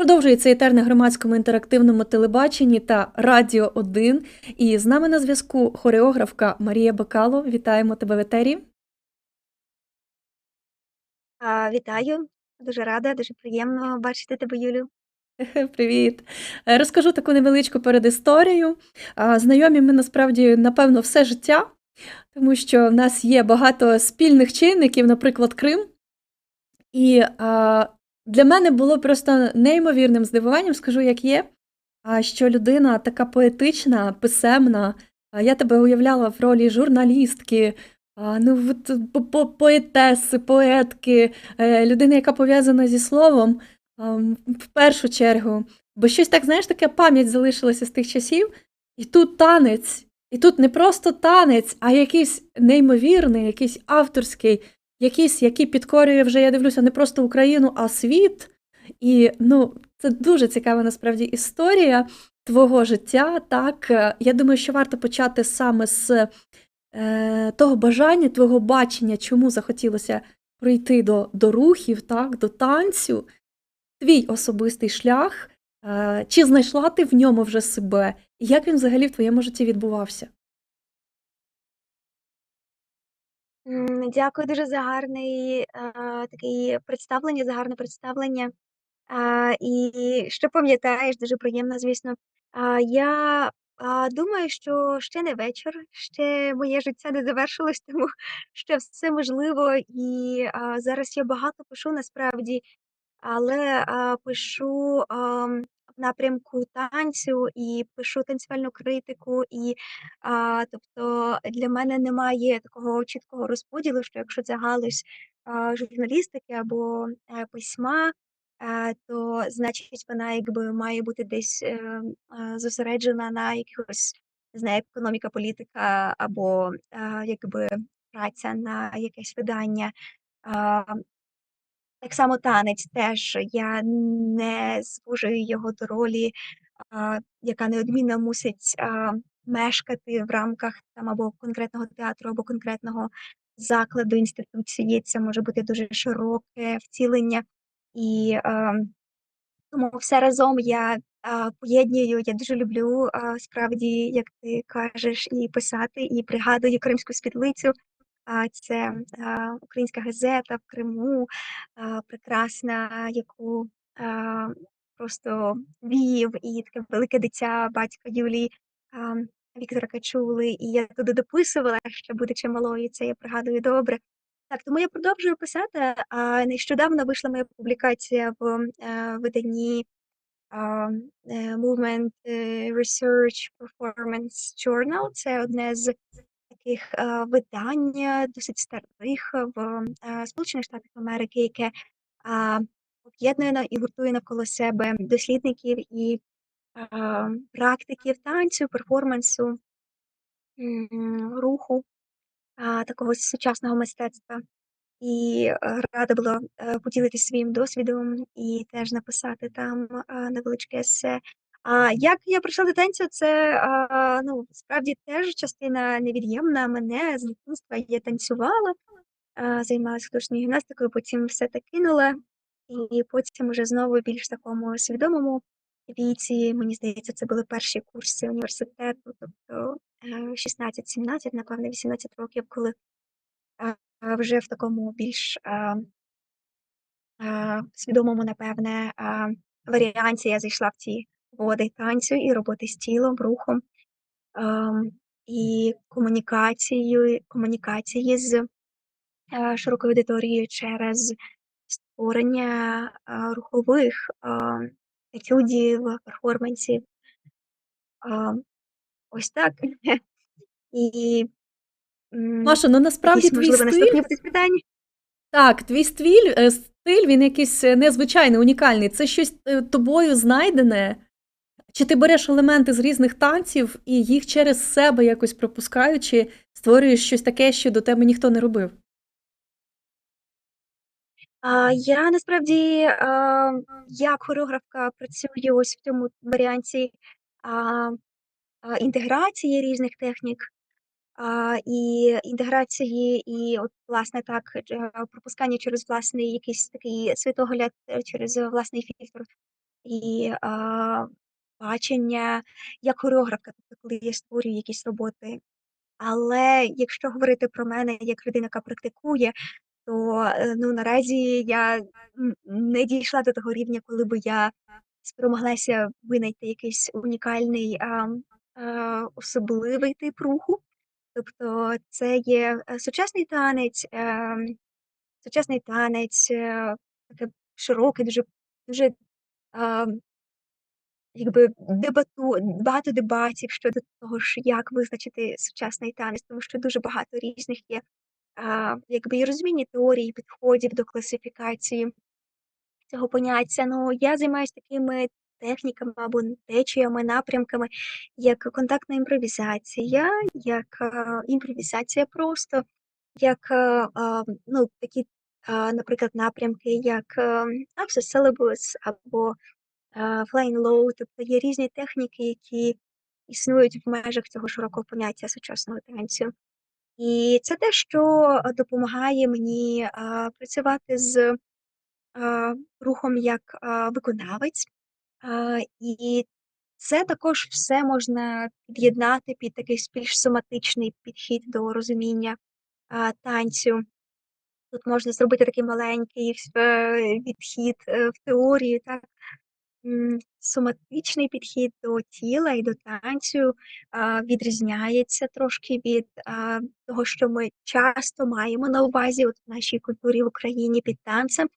Продовжується етер на громадському інтерактивному телебаченні та Радіо 1. І з нами на зв'язку хореографка Марія Бакало. Вітаємо тебе в етері. А, вітаю, дуже рада, дуже приємно бачити тебе, Юлю. Привіт. Е, Розкажу таку невеличку передісторію. Знайомі ми насправді, напевно, все життя, тому що в нас є багато спільних чинників, наприклад, Крим. І а, для мене було просто неймовірним здивуванням, скажу, як є, що людина така поетична, писемна. Я тебе уявляла в ролі журналістки, ну, по- по- поетеси, поетки, е, людини, яка пов'язана зі словом. В першу чергу, бо щось так, знаєш, таке пам'ять залишилася з тих часів, і тут танець, і тут не просто танець, а якийсь неймовірний, якийсь авторський, якийсь, який підкорює вже, я дивлюся, не просто Україну, а світ. І ну, це дуже цікава насправді історія твого життя. Так, я думаю, що варто почати саме з е, того бажання, твого бачення, чому захотілося прийти до, до рухів, так, до танцю твій особистий шлях, е, чи знайшла ти в ньому вже себе, і як він взагалі в твоєму житті відбувався? Дякую дуже за а, такий представлення, за гарне представлення. І що пам'ятаєш, дуже приємно, звісно. Я думаю, що ще не вечір, ще моє життя не завершилось, тому ще все можливо. І зараз я багато пишу насправді Але, пишу, напрямку танцю і пишу танцювальну критику, і, а, тобто для мене немає такого чіткого розподілу, що якщо це галузь, а, журналістики або, е, письма, е, то значить вона якби має бути десь, ем, а, зосереджена на якихось, не знаю, економіка, політика або, а, якби праця на якесь видання. А так само танець теж я не звужую його до ролі, а, яка неодмінно мусить, а, мешкати в рамках там або конкретного театру, або конкретного закладу, інституції. Це може бути дуже широке втілення. І, ем, тому все разом я, а, поєднюю. Я дуже люблю, а, справді, як ти кажеш, і писати, і пригадую Кримську світлицю. Це, українська газета в Криму, прекрасна, яку, просто вів і таке велике дитя батька Юлії, Віктора Качули. І я туди дописувала, ще будучи малою, це я пригадую добре. Так, тому я продовжую писати, а нещодавно вийшла моя публікація в, е, виданні, е, Movement, е, Research Performance Journal. Це одне з таких, е, видань, е, досить старих в, е, Сполучених Штатах Америки, яке, об'єднує і гуртує навколо себе дослідників і, практиків танцю, перформансу, руху, такого сучасного мистецтва. І, е, рада була, е, поділитися своїм досвідом і теж написати там, невеличке есе. А як я прийшла до танцю, це, а, ну, справді теж частина невід'ємна мене з дитинства. Я танцювала, а, займалась художньою гімнастикою, потім все те кинула, і потім уже знову більш такому свідомому віці, мені здається, це були перші курси університету, тобто, е, 16-17, напевно, 18 років, коли а, вже в такому більш, а, а, свідомому, напевне, а, варіанті я зайшла в ці води танцю і роботи з тілом, рухом, ам, і комунікацією комунікації з, а, широкою аудиторією через створення, а, рухових, а, етюдів, перформансів. А, ось так. І, м, Маша, ну насправді якісь, твій можливо, стиль, наступні будуть питання? так, твій стиль, е, стиль, він якийсь е, незвичайний, унікальний. Це щось е, тобою знайдене? Чи ти береш елементи з різних танців і їх через себе якось пропускаючи, створюєш щось таке, що до тебе ніхто не робив? Я насправді, а, як хореографка працюю ось в цьому варіанті, інтеграції різних технік, і інтеграції, і от, власне, так, пропускання через власний якийсь такий світогляд, е, через власний фільтр і, бачення як хореографка, тобто коли я створюю якісь роботи. Але якщо говорити про мене як людина, яка практикує, то, е, ну, наразі я не дійшла до того рівня, коли би я спромоглася винайти якийсь унікальний, ам, а, особливий тип руху. Тобто це є, е, сучасний танець, ем, сучасний танець, е, таке широке, дуже дуже, ам якби дебату багато дебатів щодо того ж, як визначити сучасний танець, тому що дуже багато різних є, а, якби і розуміння теорій, і підходів до класифікації цього поняття. Ну, я займаюсь такими техніками або течіями, напрямками, як контактна імпровізація, як, а, імпровізація просто, як, а, а, ну, такі, наприклад, напрямки, як, ем, Access Syllabus або, а, Flying. Тобто є різні техніки, які існують в межах цього широкого поняття сучасного танцю. І це те, що, допомагає мені, а, працювати з, а, рухом як, а, виконавець. А, і це також все можна під'єднати під такий більш соматичний підхід до розуміння, а, танцю. Тут можна зробити такий маленький е, відхід, е, в теорію, так. Соматичний підхід до тіла і до танцю, а, відрізняється трошки від, а, того, що ми часто маємо на увазі от в нашій культурі в Україні під танцем.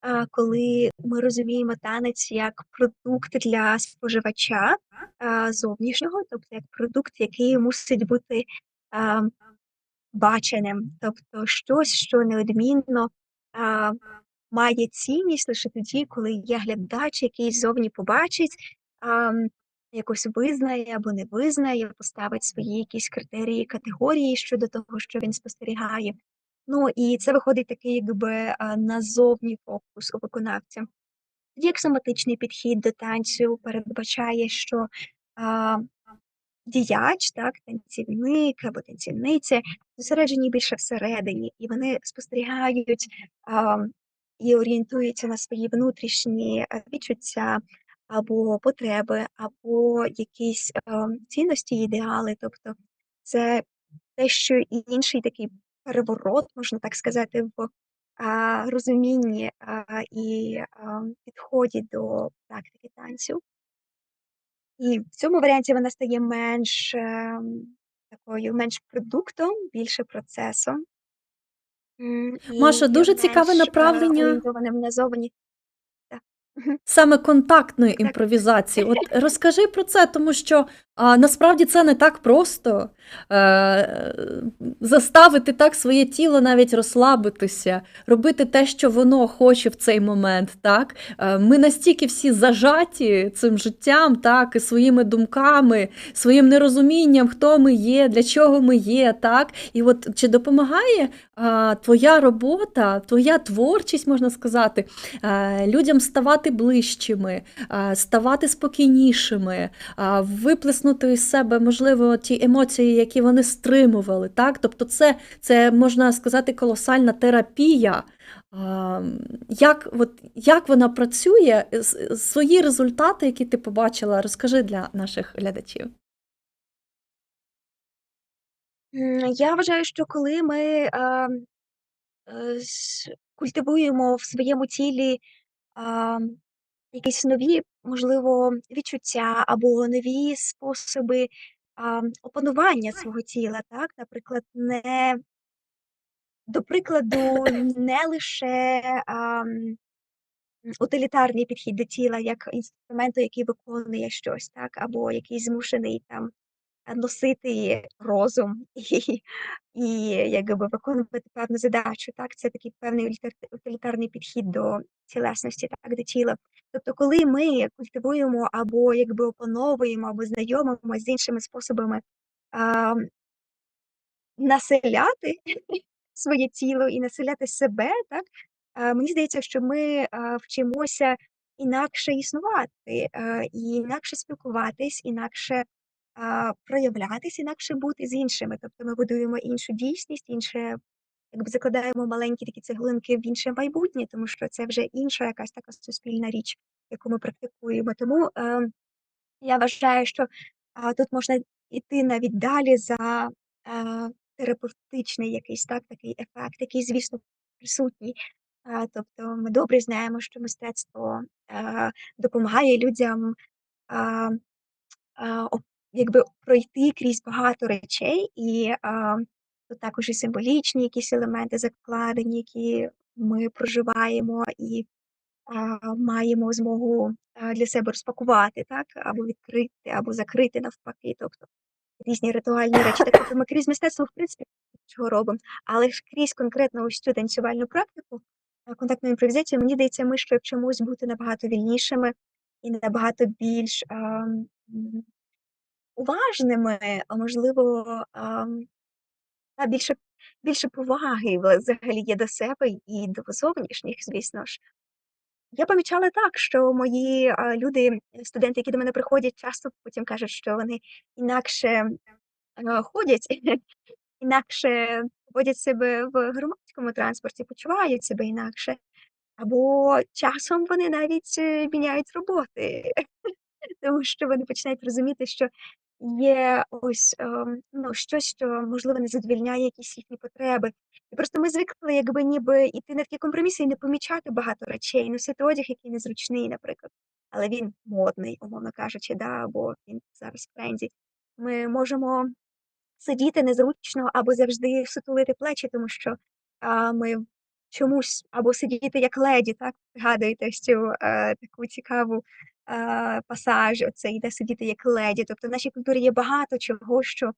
А, коли ми розуміємо танець як продукт для споживача, а, зовнішнього, тобто як продукт, який мусить бути, а, баченим, тобто щось, що неодмінно, а, має цінність лише тоді, коли є глядач, який ззовні побачить, якось визнає або не визнає, поставить свої якісь критерії, категорії щодо того, що він спостерігає. Ну, і це виходить такий якби, назовні фокус у виконавця. Тоді як соматичний підхід до танцю передбачає, що, а, діяч, так, танцівник або танцівниця зосереджені більше всередині, і вони спостерігають, ам, і орієнтуються на свої внутрішні, е, відчуття або потреби, або якісь, ем, цінності, ідеали. Тобто це те, що інший такий переворот, можна так сказати, в, розумінні, і, ам, підході до практики танцю. І в цьому варіанті вона стає менш, ем, такою, менш продуктом, більше процесом. М, і Маша, дуже цікаве менш, направлення орієнтованим назовні. Так. Саме контактної імпровізації. От розкажи про це, тому що, а, насправді це не так просто, е, заставити так своє тіло навіть розслабитися, робити те, що воно хоче в цей момент, так? Е, ми настільки всі зажаті цим життям, так, і своїми думками, своїм нерозумінням, хто ми є, для чого ми є, так? І от чи допомагає, а, твоя робота, твоя творчість, можна сказати, е, людям ставати ближчими, е, ставати спокійнішими, а, виплеснути із себе, можливо, ті емоції, які вони стримували. Так? Тобто, це, це можна сказати, колосальна терапія. А, Як, от, як вона працює, свої результати, які ти побачила, розкажи для наших глядачів. Я вважаю, що коли ми, е, культивуємо в своєму тілі, ам, якісь нові, можливо, відчуття або нові способи, а, опанування свого тіла, так, наприклад, не до прикладу, не лише, а, утилітарний підхід до тіла як інструменту, який виконує щось, так, або який змушений там, носити розум і і якби виконувати певну задачу, так. Це такий певний утилітар утилітарний підхід до тілесності, так, до тіла. Тобто, коли ми культивуємо або якби опановуємо, або знайомимось з іншими способами, ам населяти своє тіло і населяти себе, так, а, мені здається, що ми, а, вчимося інакше існувати, е, інакше спілкуватись, інакше, а, проявлятись, інакше бути з іншими. Тобто ми будуємо іншу дійсність, інше якби закладаємо маленькі такі цеглинки в інше майбутнє, тому що це вже інша якась така суспільна річ. яку ми практикуємо. Тому, е, я вважаю, що, а, тут можна іти навіть далі за, е, терапевтичний якийсь, так, такий ефект, який, звісно, присутній. А, тобто ми добре знаємо, що мистецтво, е, допомагає людям, а, а, об якби пройти крізь багато речей, і, а, тут також і символічні якісь елементи закладені, які ми проживаємо і, а, маємо змогу, для себе розпакувати, так, або відкрити, або закрити навпаки, тобто різні ритуальні речі. Так тобто ми крізь мистецтво, в принципі, чого робимо, але ж крізь конкретно ось цю танцювальну практику, контактну імпровізацію, мені здається, ми ще вчимось бути набагато вільнішими і набагато більш, м, уважними, а можливо, більше більше поваги взагалі є до себе і до зовнішніх, звісно ж. Я помічала так, що мої, люди, студенти, які до мене приходять, часто потім кажуть, що вони інакше, ходять, інакше поводять себе в громадському транспорті, почувають себе інакше, або часом вони навіть, е, міняють роботи, тому що вони починають розуміти, що є ось, ем, ну, щось, що, можливо, не задовільняє якісь їхні потреби. І просто ми звикли якби ніби іти на такі компроміси і не помічати багато речей, носити одяг, який незручний, наприклад, але він модний, умовно кажучи, да, або він зараз в тренді. Ми можемо сидіти незручно або завжди сутулити плечі, тому що, а, ми чомусь або сидіти як леді, так, пригадуєте цю, е, таку цікаву, е, пасаж оцей, де сидіти як леді. Тобто в нашій культурі є багато чого, що,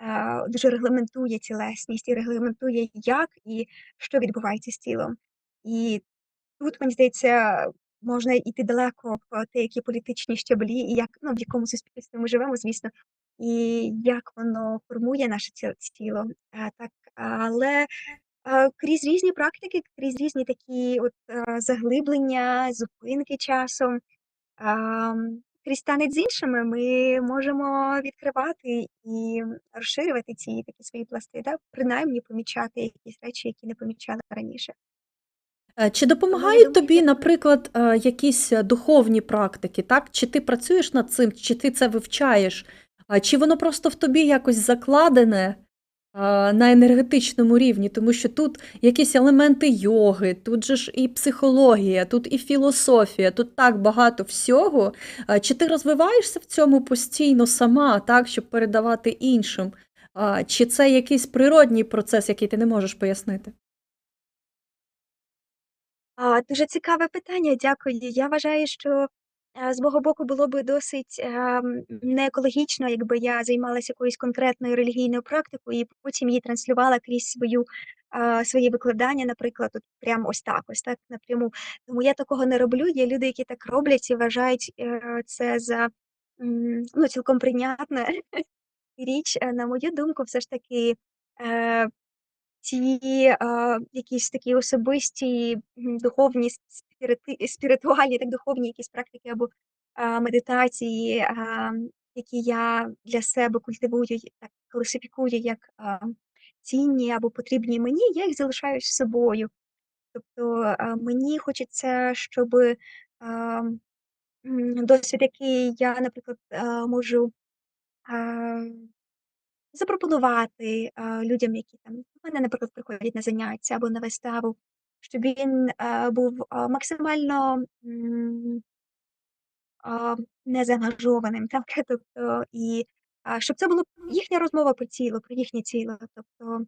е, дуже регламентує тілесність і регламентує, як і що відбувається з тілом. І тут, мені здається, можна йти далеко по деякі політичні щаблі, і як ну, в якому суспільстві ми живемо, звісно, і як воно формує наше тіло. Е, так, але, крізь різні практики, крізь різні такі от, е, заглиблення, зупинки часом, крізь танець з іншими ми можемо відкривати і розширювати ці такі свої пласти, да, принаймні помічати якісь речі, які не помічали раніше. Е, чи допомагають думаю, тобі, наприклад, е, якісь духовні практики, так? Чи ти працюєш над цим, чи ти це вивчаєш? Чи воно просто в тобі якось закладене, на енергетичному рівні? Тому що тут якісь елементи йоги, тут же ж і психологія, тут і філософія, тут так багато всього. Чи ти розвиваєшся в цьому постійно сама, так, щоб передавати іншим? Чи це якийсь природній процес, який ти не можеш пояснити? А, дуже цікаве питання, дякую. Я вважаю, що, е, з мого боку було би досить, ем, неекологічно, якби я займалася якоюсь конкретною релігійною практикою і потім її транслювала крізь свою, а, свої викладання, наприклад, от прямо ось так, ось так напряму. Тому я такого не роблю. Є люди, які так роблять і вважають, е, це за, ну, цілком прийнятне річ. Е, на мою думку, все ж таки, е, ці, а, якісь такі особисті, духовні спірити спіритуальні, так, духовні якісь практики або, а, медитації, а, які я для себе культивую, так класифікую як, а, цінні або потрібні мені, я їх залишаю з собою. Тобто, а, мені хочеться, щоби, а, досвід, який я, наприклад, а, можу, а запропонувати, а, людям, які там до мене, наприклад, приходять на заняття або на виставу, щоб він, був, максимально, незаангажованим, так, тобто і, щоб це була їхня розмова про тіло, про їхнє тіло. Тобто,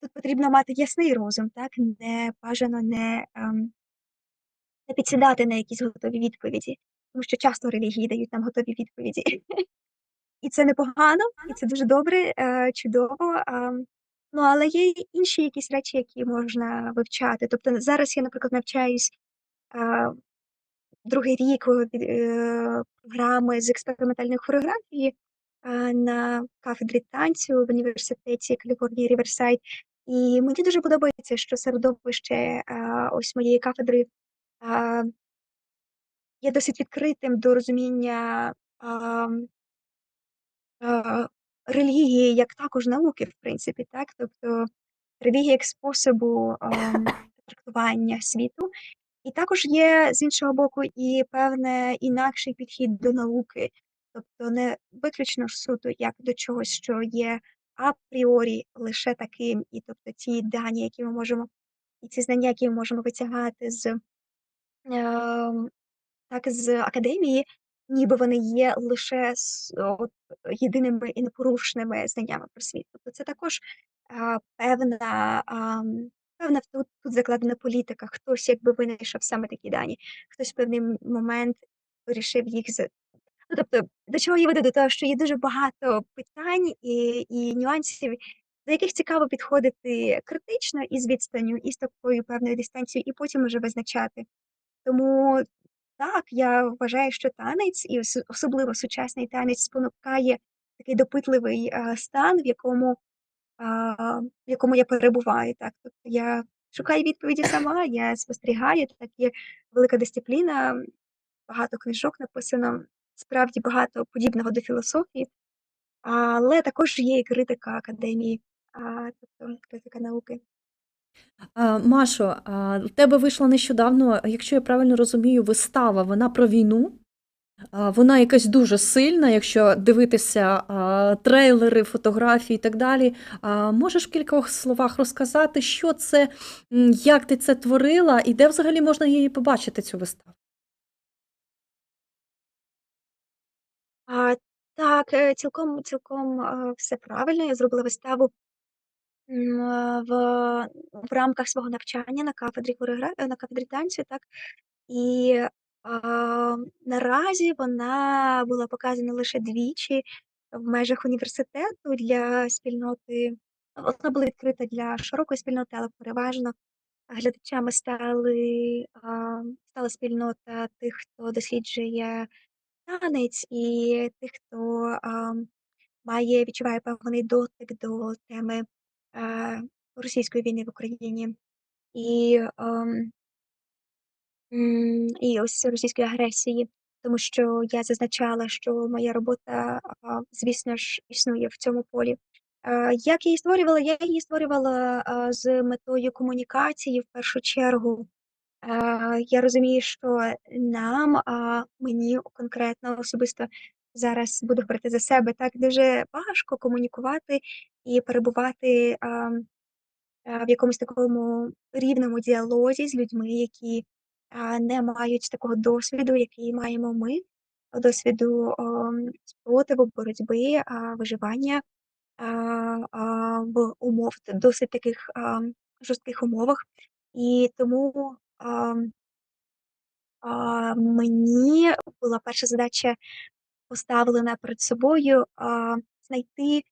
тут потрібно мати ясний розум, так, не бажано не, ем не підсідати на якісь готові відповіді, тому що часто релігії дають нам готові відповіді. І це непогано, і це дуже добре, е, чудово. Ну, але є інші якісь речі, які можна вивчати. Тобто зараз я, наприклад, навчаюсь, а, другий рік, е, програми з експериментальної хореографії, а, на кафедрі танцю в університеті Каліфорнії Ріверсайд. І мені дуже подобається, що середовище, а, ось моєї кафедри, а є досить відкритим до розуміння, а, релігії як також науки, в принципі, так. Тобто релігія як способу, ам, трактування світу. І також є з іншого боку і певне інакший підхід до науки, тобто не виключно суто як до чогось, що є апріорі лише таким, і тобто ті дані, які ми можемо, і ці знання, які ми можемо витягати з ем, так з академії, ніби вони є лише от єдиними і непорушними знаннями про світ. Тобто це також, а, певна, ам, певна тут тут закладена політика. Хтось якби винайшов саме такі дані, хтось в певний момент вирішив їх з ну, тобто, до чого я веду? До того, що є дуже багато питань і і нюансів, до яких цікаво підходити критично і з відстанню, і з такою певною дистанцією, і потім уже визначати. Тому так, я вважаю, що танець, і особливо сучасний танець спонукає такий допитливий, а, стан, в якому, а, в якому я перебуваю, так. Тобто я шукаю відповіді сама, я спостерігаю, так є велика дисципліна, багато книжок написано, справді багато подібного до філософії, але також є і критика академії, а, тобто критика науки. Машо, в тебе вийшла нещодавно, якщо я правильно розумію, вистава, вона про війну. Вона якась дуже сильна, якщо дивитися трейлери, фотографії і так далі. Можеш в кількох словах розказати, що це, як ти це творила, і де взагалі можна її побачити, цю виставу? А, так, е, цілком цілком, е, все правильно. Я зробила виставу, в в рамках свого навчання на кафедрі е, на кафедрі танцю, так. І, а, наразі вона була показана лише двічі в межах університету для спільноти. Вона була відкрита для широкої спільноти, але переважно глядачами стали, стала спільнота тих, хто досліджує танець, і тих, хто, має відчуває певний дотик до теми, російської війни в Україні. І, і ось російської агресії, тому що я зазначала, що моя робота, звісно ж, існує в цьому полі. Як я її створювала? Я її створювала, з метою комунікації в першу чергу. Я розумію, що нам, а, мені конкретно особисто зараз буду говорити за себе, так дуже важко комунікувати і перебувати, ам, е, в якомусь такому рівному діалозі з людьми, які, а, не мають такого досвіду, який маємо ми, досвіду, ем, спротиву, боротьби, а, виживання, а, а, в умов досить таких, ам, жорстких умовах. І тому, ам а, мені була перша задача поставлена перед собою, а, знайти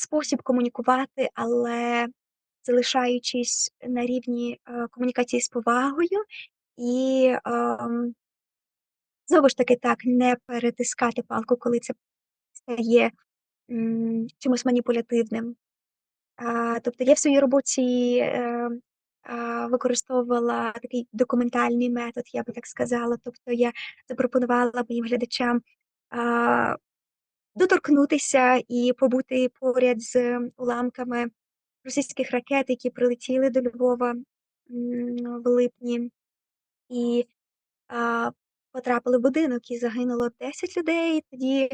спосіб комунікувати, але залишаючись на рівні, е, комунікації з повагою і, ем знову ж таки, так, не перетискати палку, коли це стає, м, чимось маніпулятивним. А, тобто я в своїй роботі, е, а, використовувала такий документальний метод, я би так сказала. Тобто я запропонувала моїм глядачам, а, доторкнутися і побути поряд з уламками російських ракет, які прилетіли до Львова, в липні, і, а, потрапили в будинок, і загинуло 10 людей. Тоді,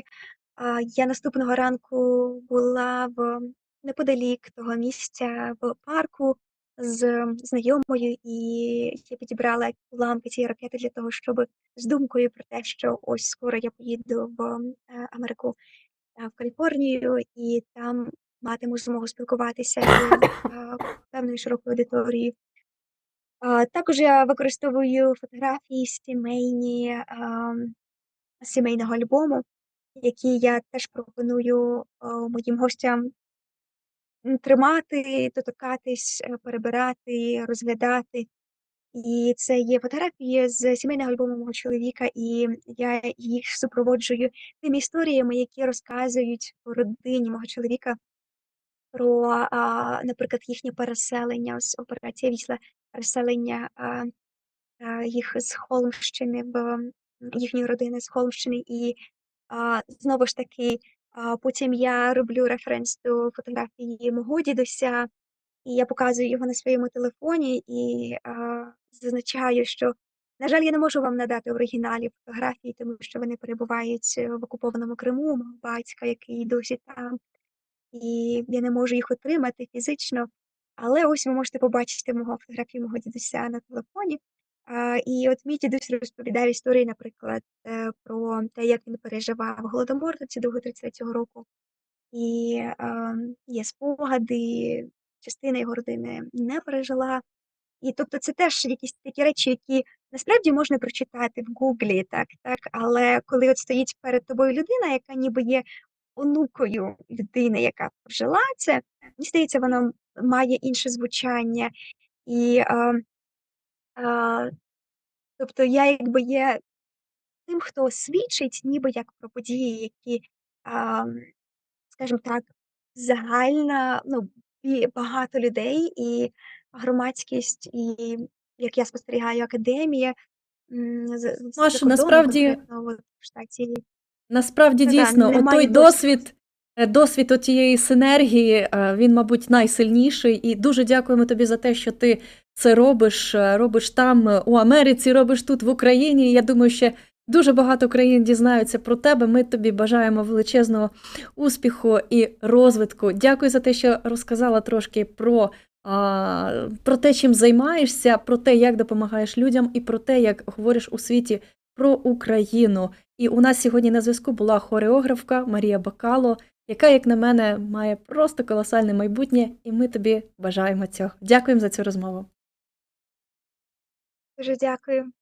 а, я наступного ранку була в неподалік того місця в парку з знайомою, і я підібрала уламки цієї ракети для того, щоби з думкою про те, що ось скоро я поїду в, е, Америку, е, в Каліфорнію, і там матиму змогу спілкуватися з, певною широкою аудиторією. Також я використовую фотографії сімейні, сімейного альбому, які я теж пропоную, моїм гостям тримати, доторкатись, е, перебирати, розглядати. І це є фотографії з сімейного альбому мого чоловіка, і я їх супроводжую тими історіями, які розказують у родині мого чоловіка про, наприклад, їхнє переселення. Ось операція війшла переселення, їх з Холмщини в їхньої родини з Холмщини. І, знову ж таки, потім я роблю референс до фотографії мого дідуся, і я показую його на своєму телефоні і, а, зазначаю, що На жаль, я не можу вам надати оригіналів фотографій, тому що вони перебувають в окупованому Криму, мого батька, який досі там, і я не можу їх отримати фізично. Але ось ви можете побачити мого фотографію мого дідуся на телефоні. І от мій дідусь розповідає історії, наприклад, е, про те, як він переживав голодомор 32-33 року. І є спогади, частина його родини не пережила. І тобто це теж якісь такі речі, які насправді можна прочитати в Гуглі, так, так, але коли от стоїть перед тобою людина, яка ніби є онукою людини, яка прожила це, мені здається, воно має інше звучання. І е, тобто я якби є тим, хто свідчить ніби як про події, які, а, скажімо так, загальна, ну, і багато людей, і громадськість, і, як я спостерігаю, академія, м, з з за Маша, кордоном, насправді конкретно от в штаті. Насправді, дійсно, немає отой досвід, е, досвід отієї синергії, е, він, мабуть, найсильніший. І дуже дякуємо тобі за те, що ти це робиш. е, Робиш там, е, у Америці, робиш тут, в Україні. Я думаю, ще дуже багато країн дізнаються про тебе. Ми тобі бажаємо величезного успіху і розвитку. Дякую за те, що розказала трошки про. Про те, чим займаєшся, про те, як допомагаєш людям, і про те, як говориш у світі про Україну. І у нас сьогодні на зв'язку була хореографка Марія Бакало, яка, як на мене, має просто колосальне майбутнє, і ми тобі бажаємо цього. Дякуємо за цю розмову. Дуже дякую.